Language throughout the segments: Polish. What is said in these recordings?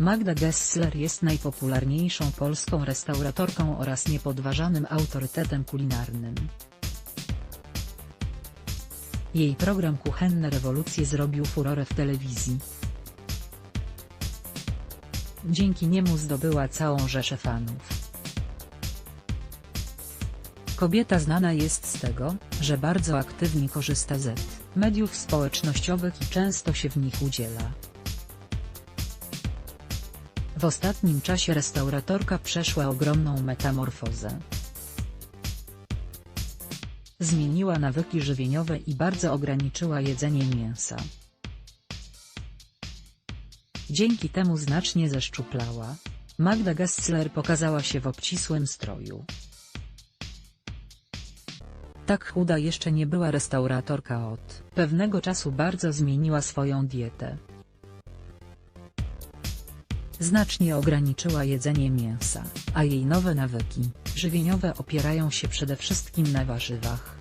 Magda Gessler jest najpopularniejszą polską restauratorką oraz niepodważanym autorytetem kulinarnym. Jej program Kuchenne Rewolucje zrobił furorę w telewizji. Dzięki niemu zdobyła całą rzeszę fanów. Kobieta znana jest z tego, że bardzo aktywnie korzysta z mediów społecznościowych i często się w nich udziela. W ostatnim czasie restauratorka przeszła ogromną metamorfozę. Zmieniła nawyki żywieniowe i bardzo ograniczyła jedzenie mięsa. Dzięki temu znacznie zeszczuplała. Magda Gessler pokazała się w obcisłym stroju. Tak chuda jeszcze nie była restauratorka od pewnego czasu bardzo zmieniła swoją dietę. Znacznie ograniczyła jedzenie mięsa, a jej nowe nawyki żywieniowe opierają się przede wszystkim na warzywach.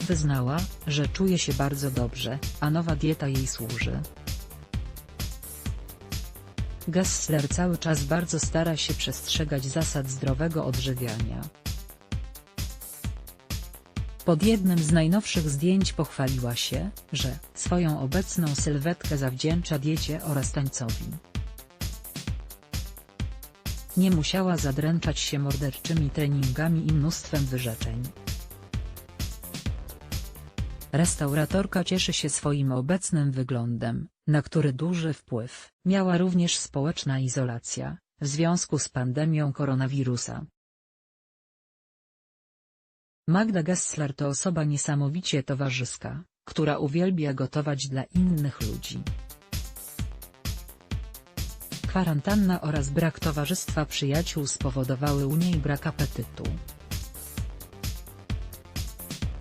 Wyznała, że czuje się bardzo dobrze, a nowa dieta jej służy. Gessler cały czas bardzo stara się przestrzegać zasad zdrowego odżywiania. Pod jednym z najnowszych zdjęć pochwaliła się, że swoją obecną sylwetkę zawdzięcza diecie oraz tańcowi. Nie musiała zadręczać się morderczymi treningami i mnóstwem wyrzeczeń. Restauratorka cieszy się swoim obecnym wyglądem, na który duży wpływ miała również społeczna izolacja, w związku z pandemią koronawirusa. Magda Gessler to osoba niesamowicie towarzyska, która uwielbia gotować dla innych ludzi. Kwarantanna oraz brak towarzystwa przyjaciół spowodowały u niej brak apetytu.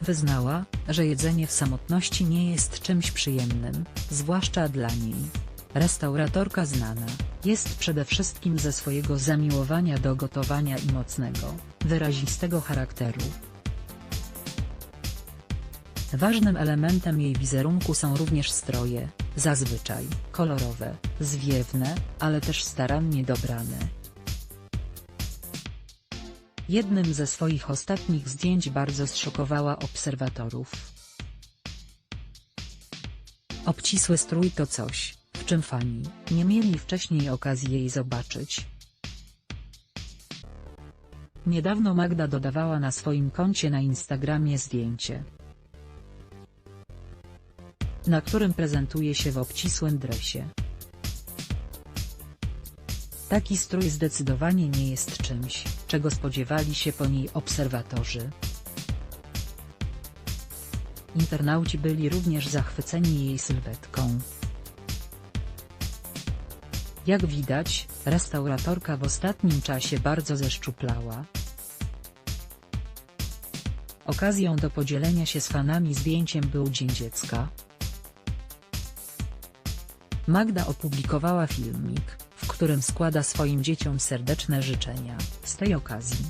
Wyznała, że jedzenie w samotności nie jest czymś przyjemnym, zwłaszcza dla niej. Restauratorka znana jest przede wszystkim ze swojego zamiłowania do gotowania i mocnego, wyrazistego charakteru. Ważnym elementem jej wizerunku są również stroje, zazwyczaj kolorowe, zwiewne, ale też starannie dobrane. Jednym ze swoich ostatnich zdjęć bardzo zszokowała obserwatorów. Obcisły strój to coś, w czym fani nie mieli wcześniej okazji jej zobaczyć. Niedawno Magda dodawała na swoim koncie na Instagramie zdjęcie, na którym prezentuje się w obcisłym dresie. Taki strój zdecydowanie nie jest czymś, czego spodziewali się po niej obserwatorzy. Internauci byli również zachwyceni jej sylwetką. Jak widać, restauratorka w ostatnim czasie bardzo zeszczuplała. Okazją do podzielenia się z fanami zdjęciem był Dzień Dziecka. Magda opublikowała filmik, w którym składa swoim dzieciom serdeczne życzenia, z tej okazji.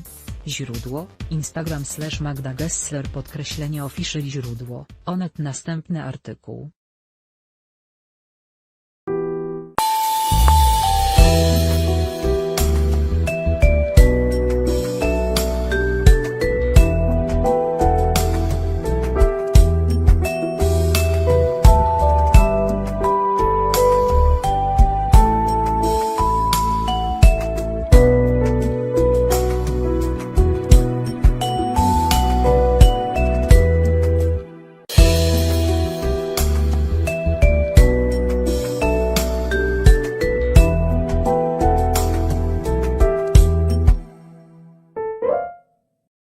Źródło, Instagram slash Magda Gessler podkreślenie official źródło, onet następny artykuł.